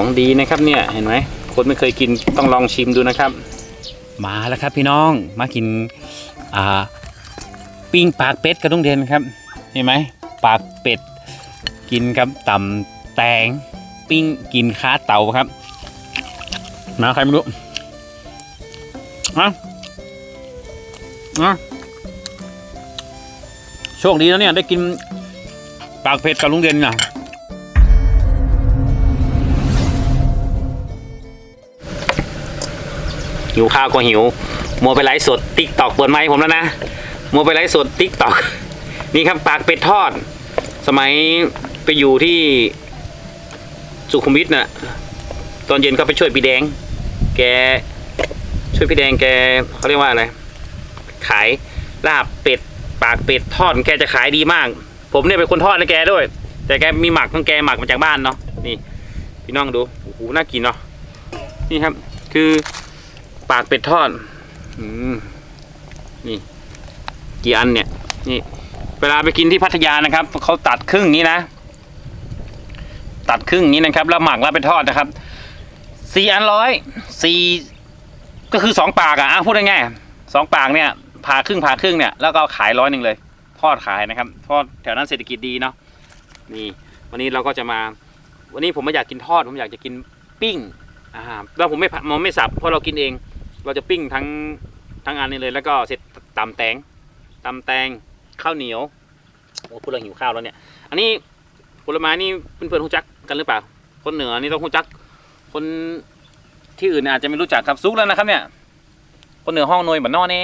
ของดีนะครับเนี่ยเห็นไหมคนไม่เคยกินต้องลองชิมดูนะครับ มาแล้วครับพี่น้องมากินอ่าปิ้งปากเป็ดกระดุงเดนครับเห็นไหมปากเป็ดกินกับตำแตงปิ้งกินค้าเต่าครับมาใครไม่รู้อะอะโชคดีแล้วเนี่ยได้กินปากเป็ดกับลุงเด่นนะ หิวข้าวก็หิวมัวไปไลฟ์สดติ๊กตอกเปิดไมค์ผมแล้วนะมัวไปไลฟ์สดติ๊กตอกนี่ครับปากเป็ดทอด สมัยไปอยู่ที่สุขุมวิทน่ะตอนเย็นก็ไปช่วยพี่แดง แกช่วยพี่แดงแกเขาเรียกว่าอะไรขายลาบเป็ด ปากเป็ดทอดแกจะขายดีมาก ผมเนี่ยเป็นคนทอดนะแกด้วย แต่แกมีหมักของแกหมักมาจากบ้านเนาะนี่พี่น้องดูโอ้โหน่ากินเนาะนี่ครับ คือ ปากเป็ดทอดอืมนี่ กี่อันเนี่ย นี่ เวลาไปกินที่พัทยานะครับเขาตัดครึ่งนี้นะ ตัดครึ่งนี้นะครับ แล้วหมักแล้วไปทอดนะครับสี่อันร้อยสี่ก็คือสองปากอะอะพูดง่ายๆสองปากเนี่ยผ่าครึ่งผ่าครึ่งเนี่ยแล้วก็ขายร้อยหนึ่งเลย ทอดขายนะครับทอดแถวนั้นเศรษฐกิจดีเนาะนี่ วันนี้เราก็จะมา วันนี้ผมไม่อยากกินทอด ผมอยากจะกินปิ้งอ่าแล้วผมไม่ผัดผมไม่สับเพราะเรากินเอง เราจะปิ้งทั้งทั้งอันนี้เลยแล้วก็เสร็จตำแตงตำแตงข้าวเหนียวโอ้พูดเรื่องหิวข้าวแล้วเนี่ย อันนี้ผลไม้นี่เพื่อนๆรู้จักกันหรือเปล่า คนเหนือนี่ต้องรู้จัก คนที่อื่นอาจจะไม่รู้จักครับซุกแล้วนะครับ เนี่ย คนเหนือห้องนวยบันนอเน่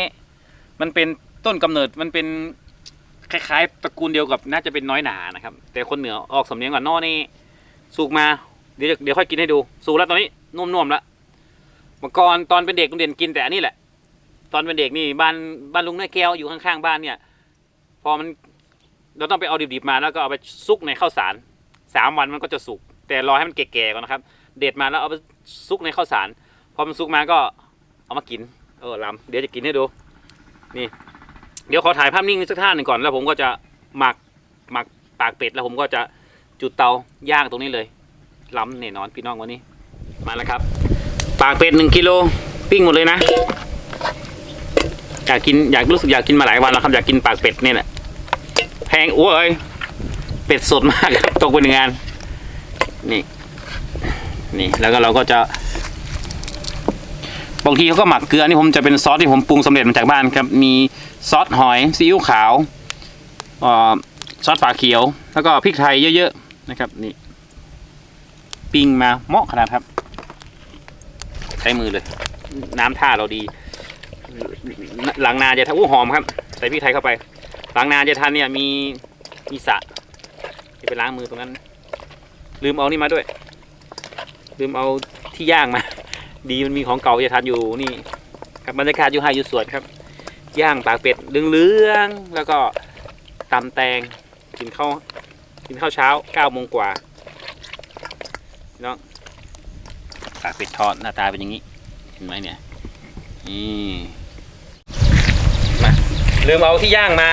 มันเป็นต้นกำเนิดมันเป็นคล้ายๆตระกูลเดียวกับน่าจะเป็นน้อยหนานะครับ แต่คนเหนือออกสำเนียงก่อนนอเน่สุกมาเดี๋ยวเดี๋ยวค่อยกินให้ดูสุกแล้วตอนนี้นุ่มๆแล้ว มื่อก่อนตอนเป็นเด็กโรงเรียนกินแต่อันนี้แหละ ตอนเป็นเด็กนี่บ้านบ้านลุงน้อยแก้วอยู่ข้างๆบ้านเนี่ย พอมันเราต้องไปเอาดิบๆมาแล้วก็เอาไปซุกในข้าวสารสามวันมันก็จะสุก แต่รอให้มันแก่ๆก่อนนะครับ เด็ดมาแล้วเอาไปซุกในข้าวสารพอมันซุกมาก็เอามากินเออลำเดี๋ยวจะกินให้ดูนี่ เดี๋ยวขอถ่ายภาพนิ่งสักท่าหนึ่งก่อนแล้วผมก็จะหมักหมักปากเป็ดแล้วผมก็จะจุดเตาย่างตรงนี้เลยล้ำแน่นอนพี่น้องวันนี้มาแล้วครับ ปากเป็ดหนึ่งกิโลปิ้งหมดเลยนะ อยากกินอยากรู้สึกอยากกินมาหลายวันแล้วครับอยากกินปากเป็ดเนี่ยแหละแพงโอ้ยเป็ดสดมากครับตกไปหนึ่งาน นี่ นี่แล้วก็เราก็จะบางทีเขาก็หมักเกลือนี่ผมจะเป็นซอสที่ผมปรุงสำเร็จมาจากบ้านครับ มีซอสหอยซีอิ๊วขาวออซอสฝาเขียว แล้วก็พริกไทยเยอะๆนะครับ นี่ ปิ้งมาเหมาะขนาดครับ ช้มือเลย น้ำท่าเราดี หลังนาจะทานอู้หอมครับ ใส่พริกไทยเข้าไป หลังนาจะทานเนี่ยมีมีสระจะไปล้างมือตรงนั้น ลืมเอานี่มาด้วย ลืมเอาที่ย่างมา ดีมันมีของเก่าจะทานอยู่นี่ ครับบรรยากาศอยู่ไฮอยู่สวนครับ ย่างปากเป็ดเหลืองๆแล้วก็ตำแตงกินข้าวกินข้าวเช้าเก้าโมงกว่าพี่น้อง ปากเป็ดทอดหน้าตาเป็นอย่างนี้ เห็นไหมเนี่ยนี่มาลืมเอาที่ย่างมา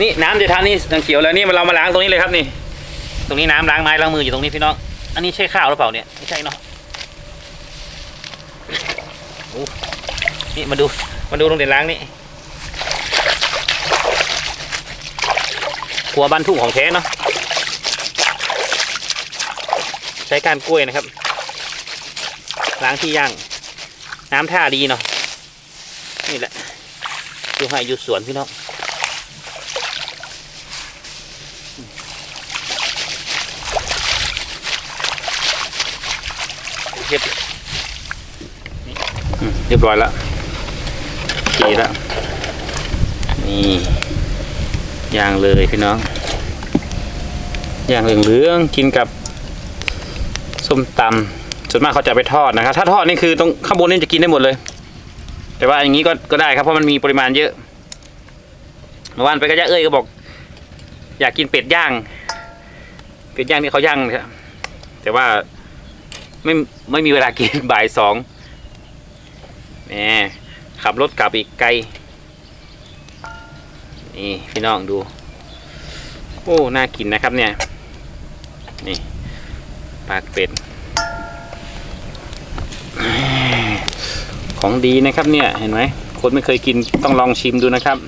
นี่น้ำจะทานนี่ทังเขียวแล้วนี่เรามาล้างตรงนี้เลยครับนี่ ตรงนี้น้ำล้างไม้ล้างมืออยู่ตรงนี้พี่น้องอันนี้ใช่ข้าวหรือเปล่าเนี่ยไม่ใช่เนาะโอ้นี่มาดูมาดูตรงเด่นล้างนี่ครัวบ้านทุ่งของแท้เนาะใช้การกล้วยนะครับ ล้างที่ย่าง น้ำท่าดีเนาะนี่แหละอยู่ให้อยู่สวนพี่น้องเรียบเรียบร้อยแล้วโอเคแล้วนี่ย่างเลยพี่น้องย่างเหลืองๆกินกับส้มตำ ส่วนมากเขาจะไปทอดนะครับ ถ้าทอดนี่คือตรงข้างบนนี่จะกินได้หมดเลย แต่ว่าอย่างนี้ก็ก็ได้ครับเพราะมันมีปริมาณเยอะเมื่อวานไปก็จะเอ้ยก็บอก อยากกินเป็ดย่าง เป็ดย่างที่เขาย่างนะครับแต่ว่าไม่ไม่มีเวลากินบ่ายสองแหมขับรถกลับอีกไกล นี่พี่น้องดู โอ้ น่ากินนะครับเนี่ย นี่ ปากเป็ด ของดีนะครับเนี่ยเห็นไหมคนไม่เคยกินต้องลองชิมดูนะครับ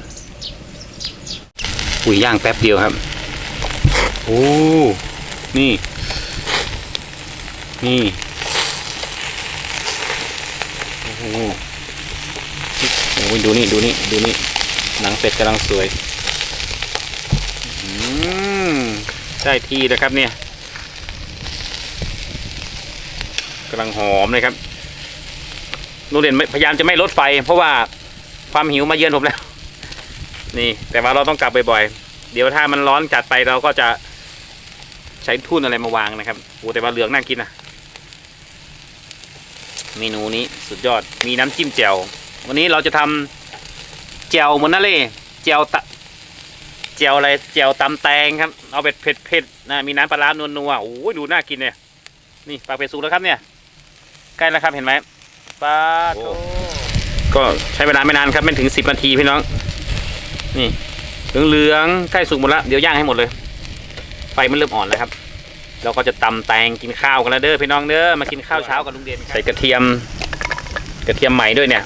อุ้ยย่างแป๊บเดียวครับโอ้นี่ นี่โอ้โหโอ้ยดูนี่ดูนี่ดูนี่หนังเป็ดกำลังสวยอืมได้ที่แล้วครับเนี่ยกำลังหอมเลยครับ โรงเรียนพยายามจะไม่ลดไฟ เพราะว่าความหิวมาเยือนผมแล้ว นี่ แต่ว่าเราต้องกลับบ่อยๆ เดี๋ยวถ้ามันร้อนจัดไปเราก็จะใช้ทุ่นอะไรมาวางนะครับโอ้แต่ว่าเหลืองน่ากินนะเมนูนี้สุดยอดมีน้ำจิ้มแจ่ววันนี้เราจะทำแจ่วเหมือนนั่นเลยแจ่วตะแจ่วอะไรแจ่วตำแตงครับ เอาเผ็ดเผ็ดนะมีน้ำปลาร้านวลนัวโอ้ยดูน่ากินเนี่ยนี่ปลาเป็ดสุกแล้วครับเนี่ยใกล้แล้วครับเห็นไหม ปลาโตก็ใช้เวลาไม่นานครับไม่ถึงสิบนาทีพี่น้อง นี่เหลืองๆใกล้สุกหมดแล้วเดี๋ยวย่างให้หมดเลย ไฟมันเริ่มอ่อนแล้วครับ เราก็จะตำแตงกินข้าวกันแล้วเด้อพี่น้องเด้อมากินข้าวเช้ากับลุงเด่นใส่กระเทียม กระเทียมใหม่ด้วยเนี่ย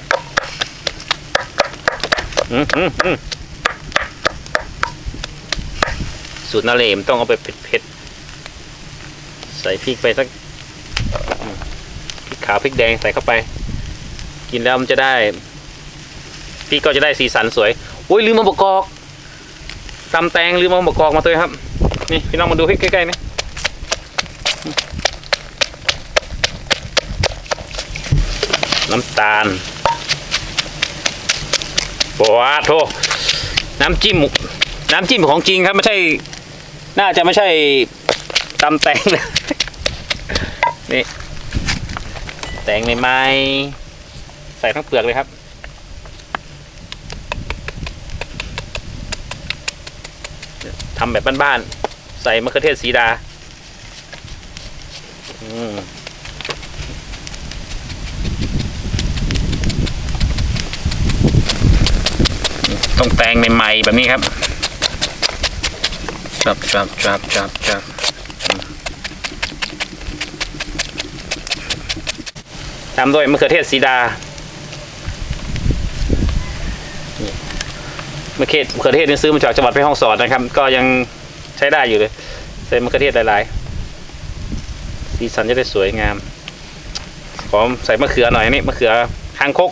อืมอืมอืมสูตรนาเลมต้องเอาไปเผ็ดๆใส่พริกไปสักอืมพริก ขาวพริกแดงใส่เข้าไป กินแล้วมันจะได้พริกก็จะได้สีสันสวยโอ้ยลืมมาประกอบตำแตงลืมมาประกอบมาตัวครับ นี่พี่น้องมาดูให้ใกล้ๆนี่น้ำตาลปวาโทน้ำจิ้มน้ำจิ้มของจริงครับไม่ใช่ น่าจะไม่ใช่ตำแตงนะนี่ แตงในไม้ใส่ทั้งเปลือกเลยครับ ทำแบบบ้านๆ ใส่มะเขือเทศสีดา อืมต้องแตงใหม่ๆ แบบนี้ครับจับจับจับจับจับอืมตามด้วยมะเขือเทศสีดามะเขือมะเขือเทศนี่ซื้อมาจากจังหวัดแพร่ฮ่องสอนนะครับ ก็ยังใช้ได้อยู่เลยใส่มะเขือเทศหลายๆ สีสันจะได้สวยงามขอใส่มะเขือหน่อยนี่มะเขือคางคก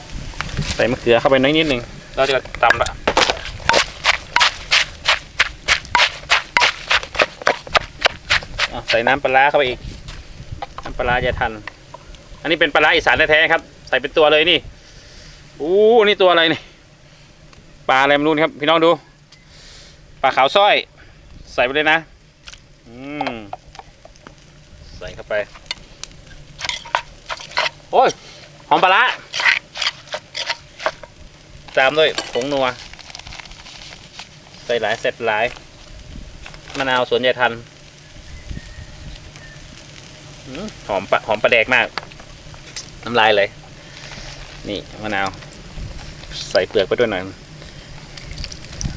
ใส่มะเขือเข้าไปน้อยนิดนึงเราจะตำละใส่น้ำปลาเข้าไปอีก น้ำปลาร้าจะทัน อันนี้เป็นปลาร้าอีสานแท้ๆครับ ใส่เป็นตัวเลยนี่ อู้นี่ตัวอะไรนี่ ปลาอะไรไม่รู้นครับ พี่น้องดู ปลาขาวสร้อย ใส่ไปเลยนะ อืม ใส่เข้าไป โอ้ย หอมปลาละตามด้วยผงนัว ใส่หลายเสร็จหลาย มะนาวสวนยายทันหอมปลาหอมปลาแดกมาก น้ำลายเลย นี่มะนาว ใส่เปลือกไปด้วยหน่อย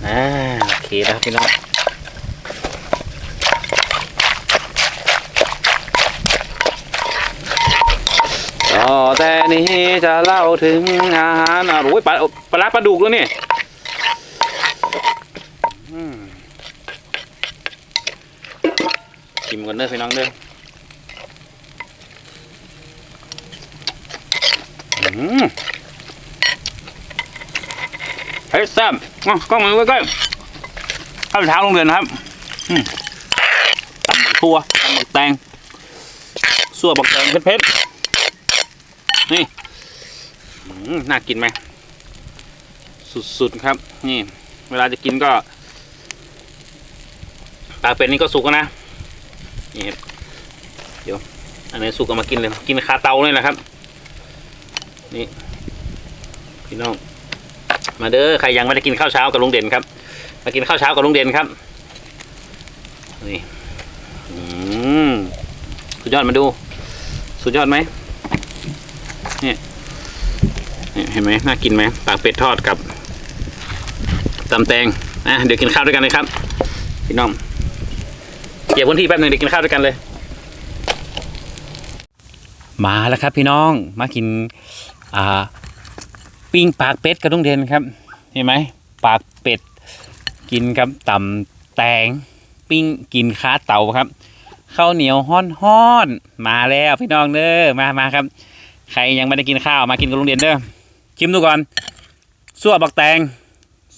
อ่าโอเคนะครับพี่น้องต่อแต่นี้จะเล่าถึงอาหารอะโอ้ยปลาปลาปลาดุกแล้วนี่ชิมก่อนเด้อพี่น้องเด้ออืม เฮ้ยแซ่บกล้องมาใกล้ข้าวเช้าโรงเรียนครับตำบักทั่วตำบักแตงสั่วบักแตงเผ็ดๆนี่น่ากินไหม สุดๆครับ นี่ เวลาจะกินก็ปลาเป็ดนี่ก็สุกนะนี่เดี๋ยวอันไหนสุกก็มากินเลย กินคาเตาเลยนะครับ นี่ พี่น้อง มาเด้อใครยังไม่ได้กินข้าวเช้ากับลุงเด่นครับ มากินข้าวเช้ากับลุงเด่นครับ นี่สุดยอดมาดู สุดยอดไหมเนี่ยเนี่ยเห็นไหมน่ากินไหมปากเป็ดทอดกับตำแตงอะเดี๋ยวกินข้าวด้วยกันเลยครับ พี่น้องเก็บพื้นที่แป๊บนึงเดี๋ยวกินข้าวด้วยกันเลย มาแล้วครับ พี่น้องมากิน อ่าปิ้งปากเป็ดกระดุงเด่นครับ เห็นไหมปากเป็ด กินครับต่ำแตง ปิ้งกินค้าเต่าครับข้าวเหนียวฮ้อนฮ้อนมาแล้วพี่น้องเด้อมามาครับ ใครยังไม่ได้กินข้าวมากินกับลุงเด่นเด้อชิมดูก่อนซั่วบักแตง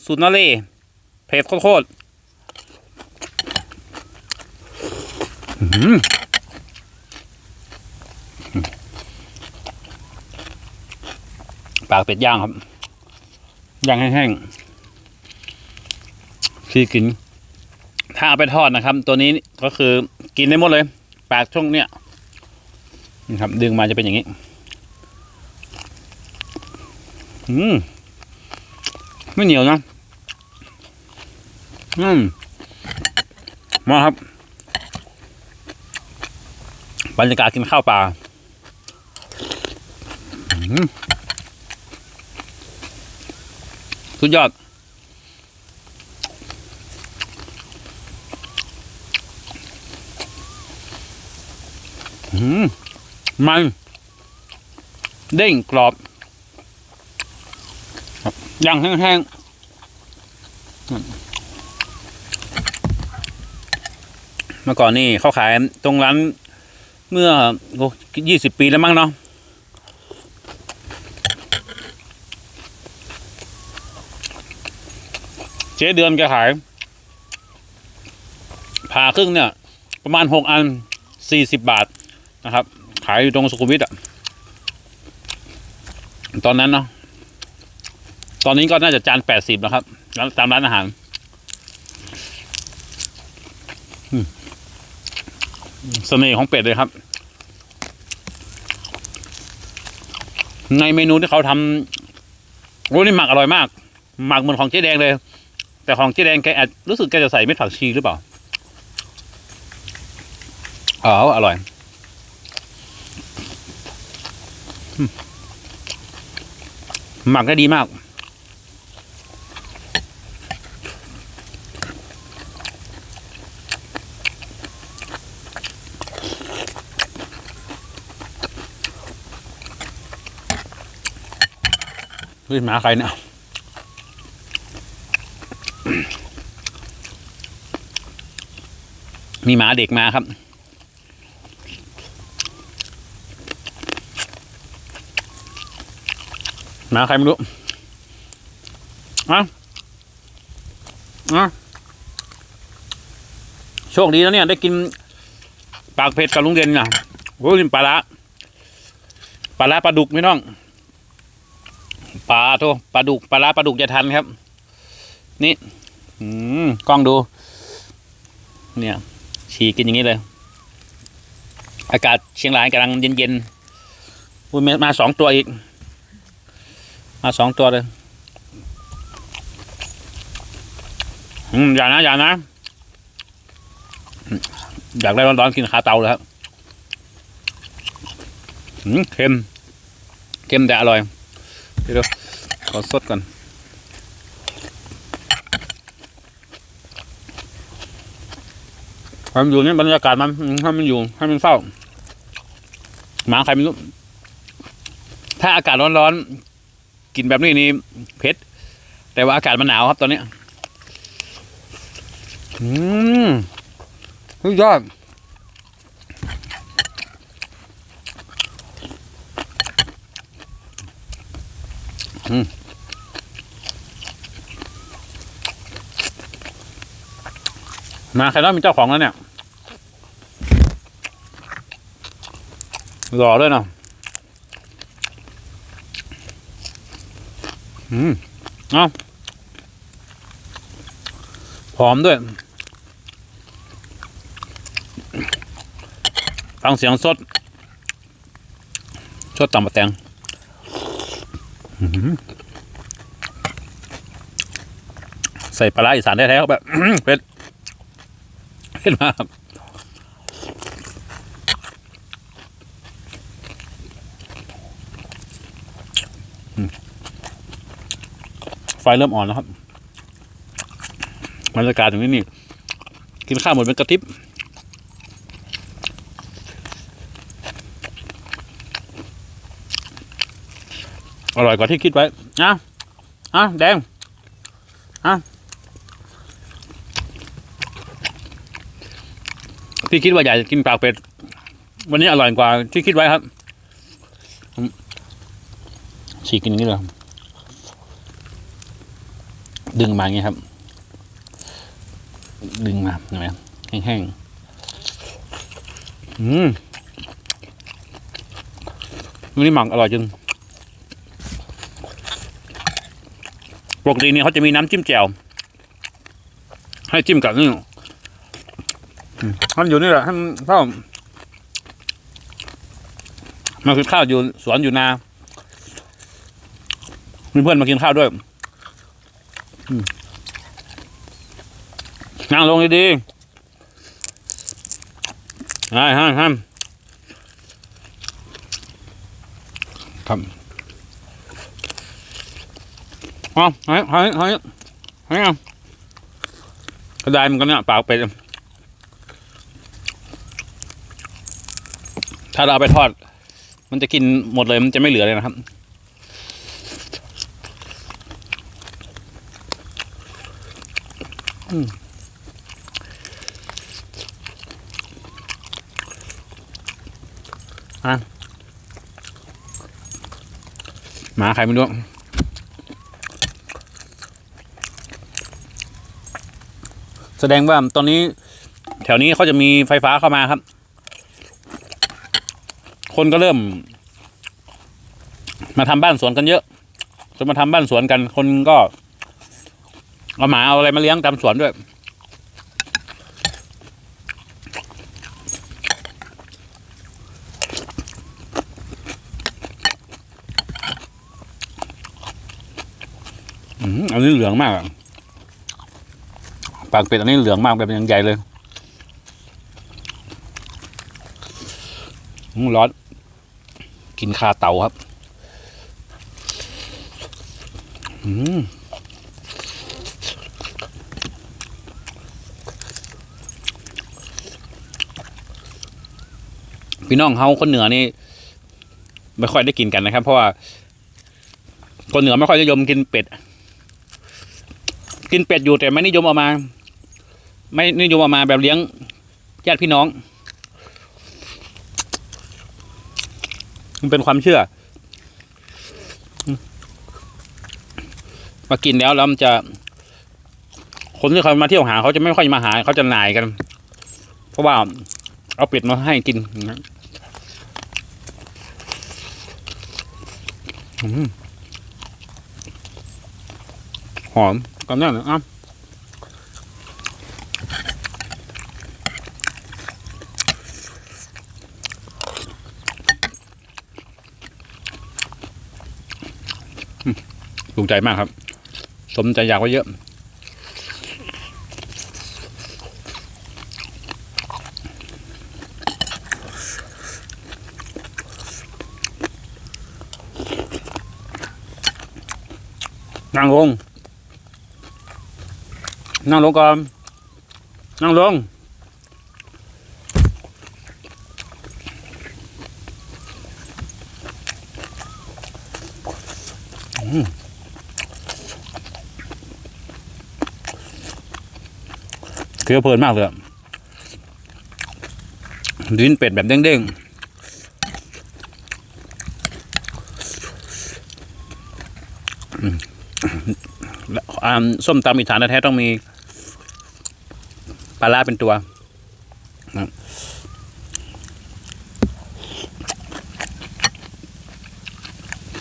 สูตรนอเล่เผ็ดโคตรๆอื้อหือ ปากเป็ดย่างครับ ย่างแห้งๆที่กิน ถ้าเอาไปทอดนะครับ ตัวนี้ก็คือกินได้หมดเลย ปากช่วงเนี้ยนี่ครับ ดึงมาจะเป็นอย่างนี้ อืมไม่เหนียวนะอืมมาครับบรรยากาศกินข้าวปลาอืม สุดยอดอืมมัน เด้งกรอบย่างแห้งๆเมื่อก่อนนี่เขาขายตรงร้านเมื่อยี่สิบปีแล้วมั้งเนาะ เจ๊เดือนแกขายผ่าครึ่งเนี่ย ประมาณหกอันสี่สิบบาทนะครับ ขายอยู่ตรงสุขุมวิทอะ ตอนนั้นเนาะตอนนี้ก็น่าจะจานแปดสิบนะครับตามร้านอาหารเสน่ห์ของเป็ดเลยครับ ในเมนูที่เขาทำโอ้นี่หมักอร่อยมาก หมักเหมือนของเจ๊แดงเลย แต่ของเจ๊แดงแกอาจรู้สึกแกจะใส่เม็ดผักชีหรือเปล่าอ๋ออร่อยหมักได้ดีมากเฮ้ยหมาใครเนี่ย มีหมาเด็กมาครับหมาใครไม่รู้อะอะโชคดีแล้วเนี่ย ได้กินปากเผ็ดกับลุงเด่นนะโอ้ยปลาละปลาละปลาดุกไม่น้องปลาโทปลาดุกปลาละปลาดุกจะทันครับ นี่ อืมกล้องดู เนี่ย ฉีกกินอย่างนี้เลย อากาศเชียงรายกำลังเย็นๆอุ้ยมาสองตัวอีก มาสองตัวเลยอืมอย่านะอย่านะ อยากได้ร้อนๆกินคาเตาเลยครับอืมเค็ม เค็มแต่อร่อย เดี๋ยวขอสดก่อน ให้ มันอยู่เนี่ยบรรยากาศมันให้มันอยู่ให้มันเศร้าหมาใครไม่รู้ถ้าอากาศร้อนๆกินแบบนี้นี่เผ็ดแต่ว่าอากาศมันหนาวครับตอนนี้อืมยอดอืมมาใครน้อยมีเจ้าของแล้วเนี่ย หล่อด้วยเนาะอืมเอาหอมด้วยฟังเสียงสดสดตำปะแตงใส่ปลาร้าอีสานแท้ๆเข้าไปเผ็ดเผ็ดมาก ไฟเริ่มอ่อนแล้วครับบรรยากาศตรงนี้นี่ กินข้าวหมดเป็นกระติบอร่อยกว่าที่คิดไว้อะอะแดงอะที่คิดว่าอยากจะกินปากเป็ด วันนี้อร่อยกว่าที่คิดไว้ครับฉีกกินอย่างนี้เลย ดึงมาอย่างนี้ครับ ดึงมาเห็นไหมแห้งๆ อืมวันนี้หมักอร่อยจริงปกติเนี่ยเขาจะมีน้ำจิ้มแจ่วให้จิ้มกับนี่มันอยู่นี่แหละให้มันเข้ามันคือข้าวอยู่สวนอยู่นา มีเพื่อนมากินข้าวด้วย นั่งลงดีๆห้ามห้ามห้ามครับเอ๋อให้ให้ให้ให้เอากระไดมันกันเนี่ยปากเป็ดถ้าเราเอาไปทอด มันจะกินหมดเลยมันจะไม่เหลือเลยนะครับ อืมอะหมาใครไม่รู้แสดงว่าตอนนี้ แถวนี้เขาจะมีไฟฟ้าเข้ามาครับ คนก็เริ่ม มาทำบ้านสวนกันเยอะคนมาทำบ้านสวนกันคนก็ เอาหมาเอาอะไรมาเลี้ยงตามสวนด้วย อันนี้เหลืองมากปากเป็ดอันนี้เหลืองมากแบบยังใหญ่เลยร้อน กินคาเตาครับ อืม พี่น้องเฮาคนเหนือนี่ไม่ค่อยได้กินกันนะครับ เพราะว่าคนเหนือไม่ค่อยนิยมกินเป็ด กินเป็ดอยู่แต่ไม่นิยมเอามา ไม่นิยมเอามาแบบเลี้ยงญาติพี่น้อง มันเป็นความเชื่อมมากินแล้วแล้วมันจะ คนที่เขามาเที่ยวหาเขาจะไม่ค่อยมาหาเขาจะหน่ายกัน เพราะว่าเอาเป็ดมาให้กินนะอืม หอมกันแน่นอะถูกใจมากครับ สมใจอยากไว้เยอะ นั่งลง นั่งลงก่อน นั่งลง อืมเคี้ยวเพลินมากเลยลิ้นเป็ดแบบเด้งๆอืมแล้วอ่า ส้มตำอีสานแท้ต้องมีปลาร้าเป็นตัวรับ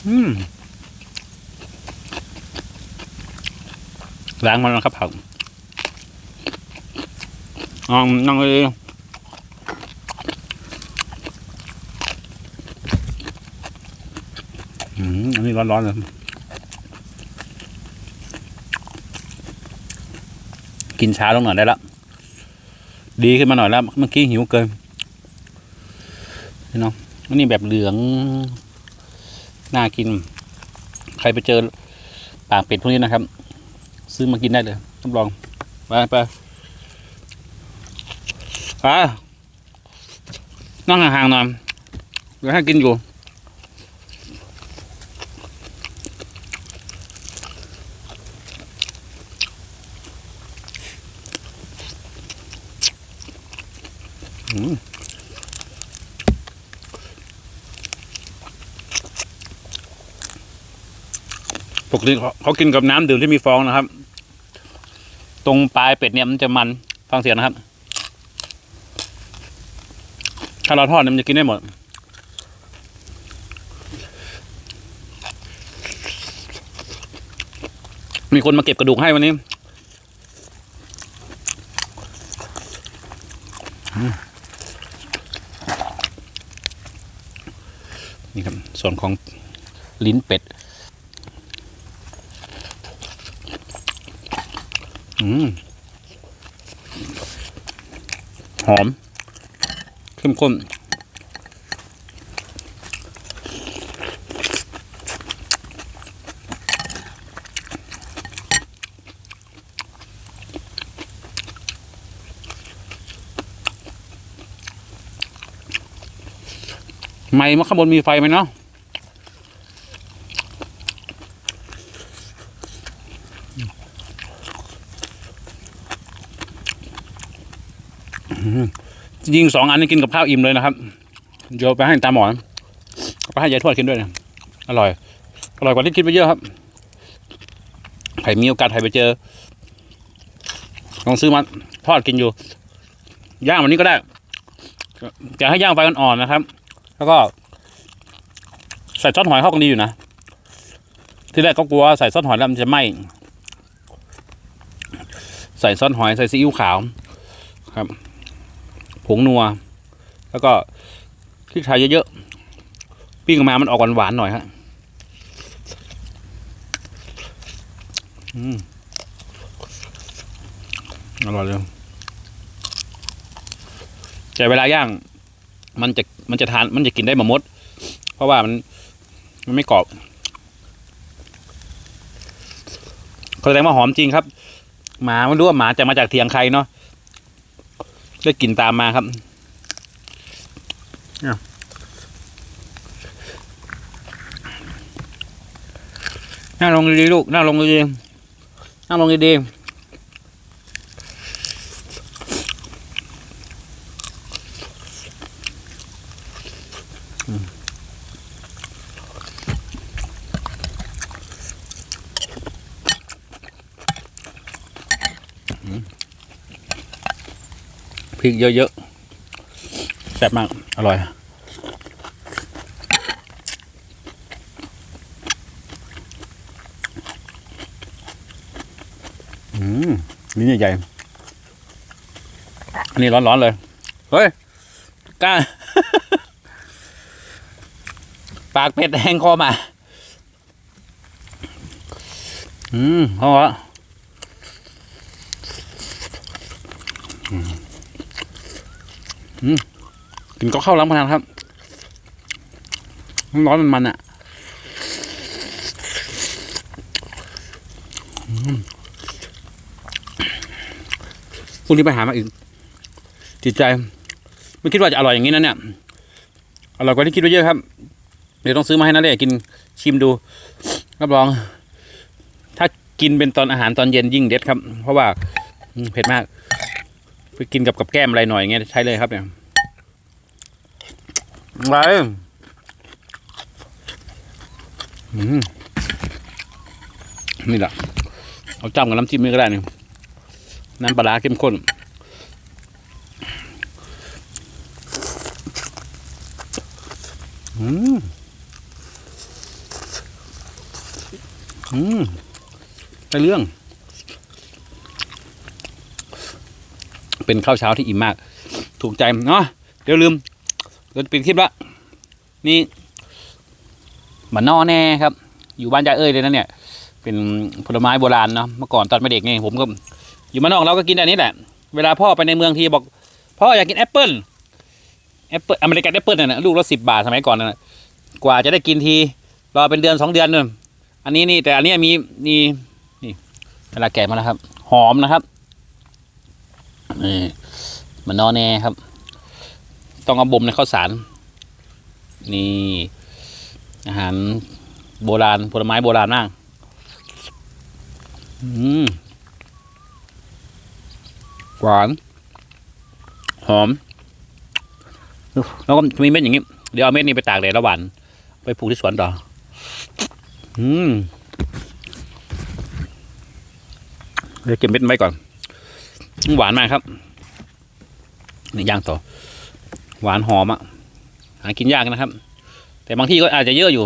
อืมล้างมันแล้วครับผักอ๋อนั่งเลยอืมอันนี้ร้อนๆเลย กินช้าลงหน่อยได้แล้วดีขึ้นมาหน่อยแล้วเมื่อกี้หิวเกินพี่น้องอันนี้แบบเหลืองน่ากิน ใครไปเจอปากเป็ดพวกนี้นะครับ ซื้อมากินได้เลยรับรองไปไปไปนั่งห่างๆหน่อยเดี๋ยวให้กินอยู่ กติเขาเขากินกับน้ำดื่มที่มีฟองนะครับ ตรงปลายเป็ดเนี่ยมันจะมันฟังเสียงนะครับ ถ้าเราทอดเนี่ยมันจะกินได้หมดมีคนมาเก็บกระดูกให้วันนี้นี่ครับส่วนของลิ้นเป็ด อืม หอม เข้มข้นไม่มาข้างบนมีไฟไหมเนาะ จริงสองอันนี้กินกับข้าวอิ่มเลยนะครับเดี๋ยวไปให้ตาหมอนไปให้ยายทวดกินด้วยนะอร่อย อร่อยกว่าที่คิดไปเยอะครับใครมีโอกาสใครไปเจอลองซื้อมาทอดกินอยู่ ย่างวันนี้ก็ได้จะให้ย่างไฟอ่อนๆนะครับ แล้วก็ใส่ซอสหอยเข้ากันดีอยู่นะ ที่แรกก็กลัวใส่ซอสหอยแล้วมันจะไหม้ใส่ซอสหอยใส่ซีอิ๊วขาวครับ ผงนัว แล้วก็พริกไทยเยอะๆปิ้งออกมามันออกหวานๆหน่อยฮะอืมอร่อยเลยแต่เวลาย่าง มันจะมันจะทานมันจะกินได้หมด เพราะว่ามันมันไม่กรอบแสดงว่าหอมจริงครับ หมาไม่รู้ว่าหมาจะมาจากเถียงใครเนาะ ได้กลิ่นตามมาครับเนี่ยนั่งลงดีๆลูกนั่งลงดีๆนั่งลงดีๆ พริกเยอะๆแซ่บมาก อร่อย อืมนี่ใหญ่ๆอันนี้ร้อนๆเลย เฮ้ยกล้า ปากเป็ดแห้งคอมา อืมเพราะว่าอืมอืม กินก็เข้าล้างพานครับร้อนมันมันๆอะพรุ่งนี้ไปหามาอีก จิตใจ ไม่คิดว่าจะอร่อยอย่างนี้นะเนี่ยอร่อยกว่าที่คิดไว้เยอะครับ เดี๋ยวต้องซื้อมาให้นาเล่กินชิมดูรับรอง ถ้ากินเป็นตอนอาหารตอนเย็นยิ่งเด็ดครับ เพราะว่าเผ็ดมาก ไปกินกับกับแก้มอะไรหน่อยอย่างเงี้ยใช้เลยครับเนี่ย ไรอืมนี่แหละเอาจ้ำกับน้ำจิ้มนี่ก็ได้นี่น้ำปลาร้าเข้มข้นอืมอืมได้เรื่อง เป็นข้าวเช้าที่อิ่มมาก ถูกใจเนาะเดี๋ยวลืม เดี๋ยวปิดคลิปละนี่มานนอแน่ครับ อยู่บ้านยาเอ้ยเลยนะเนี่ย เป็นผลไม้โบราณเนาะเมื่อก่อนตอนเป็นเด็กเนี่ยผมก็อยู่มานอกเราก็กินอันนี้แหละ เวลาพ่อไปในเมืองทีบอกพ่ออยากกินแอปเปิ้ลแอปเปิ้ลอเมริกันแอปเปิ้ลน่ะลูกละสิบบาทสมัยก่อนน่ะกว่าจะได้กินทีรอเป็นเดือนสองเดือนนู่นอันนี้นี่แต่อันนี้มีมีนี่เวลาแกะมาแล้วครับ หอมนะครับนี่มันนอแน่ครับ ต้องเอาบ่มในข้าวสาร นี่ อาหารโบราณผลไม้โบราณมากหวาน หอม แล้วก็มีเม็ดอย่างนี้ เดี๋ยวเอาเม็ดนี้ไปตากแดดแล้วหวานไปปลูกที่สวนต่อ อืมเดี๋ยวเก็บเม็ดไว้ก่อน หวานมากครับนี่ย่างต่อ หวานหอมอะหากินยากนะครับ แต่บางที่ก็อาจจะเยอะอยู่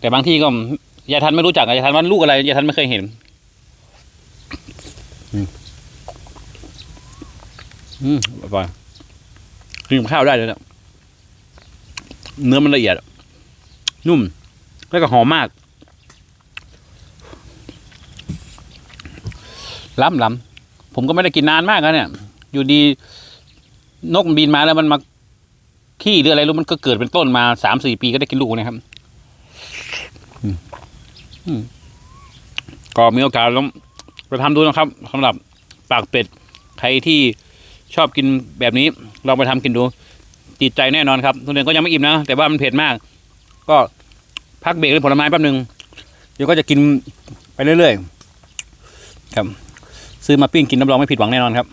แต่บางที่ก็ยายทันไม่รู้จักยายทันว่าลูกอะไรยายทันไม่เคยเห็นอืมอืมอร่อยกินกับข้าวได้เลยเนี่ยเนื้อมันละเอียด นุ่ม แล้วก็หอมมาก ล้ำล้ำผมก็ไม่ได้กินนานมากแล้วเนี่ย อยู่ดี นกมันบินมาแล้วมันมาขี้หรืออะไรรู้มันก็เกิดเป็นต้นมาสามสี่ปีก็ได้กินลูกนะครับก็มีโอกาสลองไปทำดูนะครับสำหรับปากเป็ดใครที่ชอบกินแบบนี้ลองไปทำกินดูติดใจแน่นอนครับทุเรียนก็ยังไม่อิ่มนะ แต่ว่ามันเผ็ดมาก ก็พักเบรกเลยผลไม้แป๊บหนึ่งเดี๋ยวก็จะกินไปเรื่อยๆ ครับ ซื้อมาปิ้งกินรับรองไม่ผิดหวังแน่นอนครับ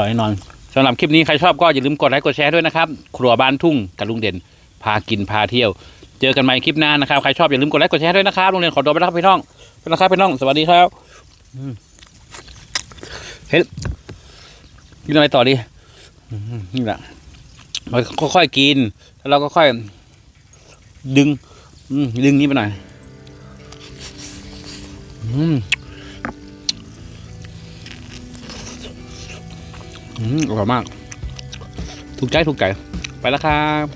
ร่อยแน่นอนสำหรับคลิปนี้ใครชอบก็อย่าลืมกดไลค์กดแชร์ด้วยนะครับ ครัวบ้านทุ่งกับลุงเด่น พากินพาเที่ยว เจอกันใหม่คลิปหน้านะครับ ใครชอบอย่าลืมกดไลค์กดแชร์ด้วยนะครับลุงเด่นขอตัวไปแล้วครับพี่น้องไปแล้วครับพี่น้อง สวัสดีครับเฮ้ยกินอะไรต่อดีนี่แหละเราค่อยๆกิน แล้วเราก็ค่อย ดึงดึงนี้ไปหน่อย อืม อร่อยมาก ถูกใจถูกใจ ไปแล้วครับ